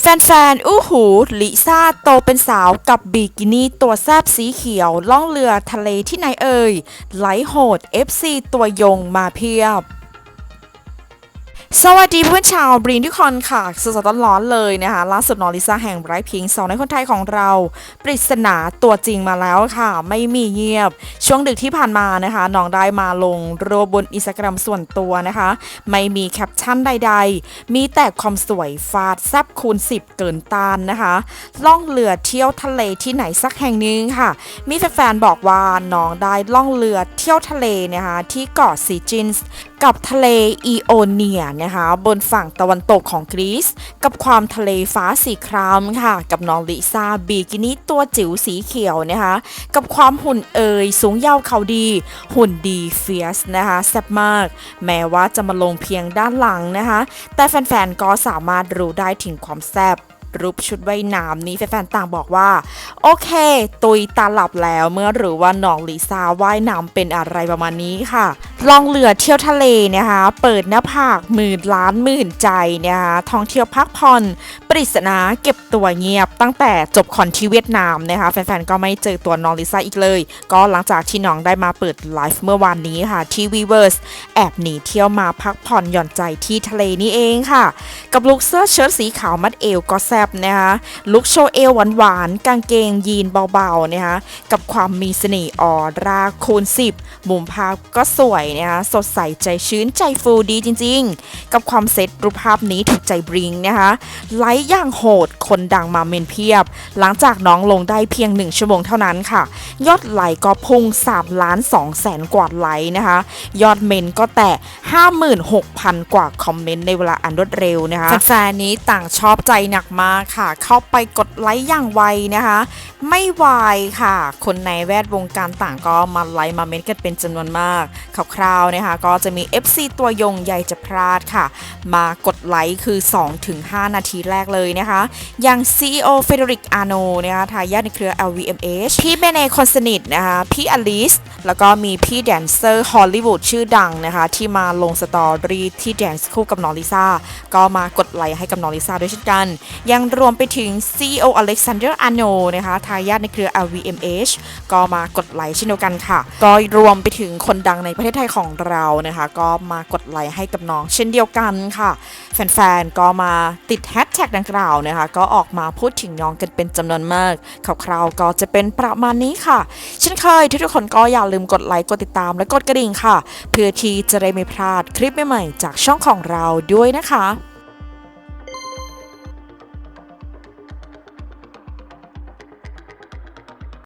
แฟนๆ อู้หูลิซ่าโตเป็นสาวกับบิกินี่ตัวแซบสีเขียวล่องเรือทะเลที่ไหนเอ่ยไหลโหด FC ตัวยงมาเพียบ สวัสดีเพื่อนชาวบรีนทุกคนค่ะสดๆร้อนๆเลยนะคะล่าสุดนอริซ่าแห่งไบรท์พิงสองในคนไทยของเรา ปริศนาตัวจริงมาแล้วค่ะ ไม่มีเงียบ ช่วงดึกที่ผ่านมานะคะน้องได้มาลงโรวบนอินสตาแกรมส่วนตัวนะคะ ไม่มีแคปชั่นใดๆ มีแต่ความสวยฟาดแซบคูณ 10 เกินต้านนะคะ ล่องเรือเที่ยวทะเลที่ไหนสักแห่งหนึงค่ะ มีแฟนๆบอกว่าน้องได้ล่องเรือเที่ยวทะเลนะคะที่เกาะซีจินส์ กับทะเลอีโอเนียนะคะบนฝั่งตะวันตกของกรีซกับความทะเลฟ้าสีครามค่ะ กับน้องลิซ่าบีกินี่ตัวจิ๋วสีเขียวนะคะกับความหุ่นเอยสูงยาวเขาดี หุ่นดีเฟียสนะคะแซ่บมาก แม้ว่าจะมาลงเพียงด้านหลังนะคะ แต่แฟนๆก็สามารถรู้ได้ถึงความแซ่บ รูปชุดว่ายน้ำนี้แฟนๆต่างบอกว่า โอเค ตุยตาหลับแล้วเมื่อหรู้ว่าน้องลิซ่าว่ายน้ำเป็นอะไรประมาณนี้ค่ะลองเรือเที่ยวทะเลนะคะ เปิดหน้าผากหมื่นล้านหมื่นใจนะคะ ท่องเที่ยวพักผ่อน ปริศนาเก็บตัวเงียบ ตั้งแต่จบคอนที่เวียดนามนะคะ แฟนๆ ก็ไม่เจอตัวน้องลิซ่าอีกเลย ก็หลังจากที่น้องได้มาเปิดไลฟ์เมื่อวานนี้ค่ะ ที่วีเวอร์สแอบหนีเที่ยวมาพักผ่อนหย่อนใจที่ทะเลนี่เองค่ะ กับลุคเสื้อเชิ้ตสีขาวมัดเอวก็แซบนะคะลุคโชว์เอวหวานๆ กางเกงยีนเบาๆนะคะกับความมีเสน่ห์ออร่าคูณ 10 มุมภาพก็สวยนะคะสดใสใจชื้นใจฟูดีจริงๆ กับความเซ็ตรูปภาพนี้ถูกใจบริงนะคะไลค์อย่างโหดคนดังมาเมนเพียบ หลังจากน้องลงได้เพียง 1 ชั่วโมงเท่านั้นค่ะ ยอดไลค์ก็พุ่ง3ล้าน2แสนกว่าไลค์นะคะ ยอดเมนก็แตะ56,000 กว่าคอมเมนต์ในเวลาอันรวดเร็วนะคะแฟนๆนี้ต่างชอบใจหนักมากค่ะ เข้าไปกดไลค์อย่างไวนะคะ ไม่วายค่ะ คนในแวดวงการต่างก็มาไลค์มาเมนต์กันเป็นจำนวนมากคร่าวๆนะคะ ก็จะมี FC ตัวยงใหญ่จะพลาดค่ะ มากดไลค์คือ 2-5 นาทีแรกเลยนะคะ อย่าง CEO เฟเดริกอาโนนะคะทายาทในเครือ LVMH พี่เบเน่คนสนิทนะคะ พี่อลิส แล้วก็มีพี่แดนเซอร์ฮอลลีวูดชื่อดังนะคะ ที่มาลงสตอรี่ที่แดนซ์คู่กับน้องลิซ่าก็มากดไลค์ให้กับน้องลิซ่าด้วยเช่นกัน ยังรวมไปถึง CEO อเล็กซานเดอร์อาโนนะคะทายาทในเครือ LVMH ก็มากดไลค์เช่นเดียวกันค่ะ ก็รวมไปถึงคนดังในประเทศไทยของเรานะคะ ก็มากดไลค์ให้กับน้องเช่นเดียวกันค่ะ แฟนๆ ก็มาติดแฮชแท็กดังกล่าวนะคะ ก็ออกมาพูดถึงน้องกันเป็นจำนวนมากคร่าวๆก็จะเป็นประมาณนี้ค่ะ เช่นเคยทุกคนก็อย่าลืมกดไลค์กดติดตามและกดกระดิ่งค่ะ เพื่อที่จะได้ไม่พลาดคลิปใหม่ๆจากช่องของเราด้วยนะคะ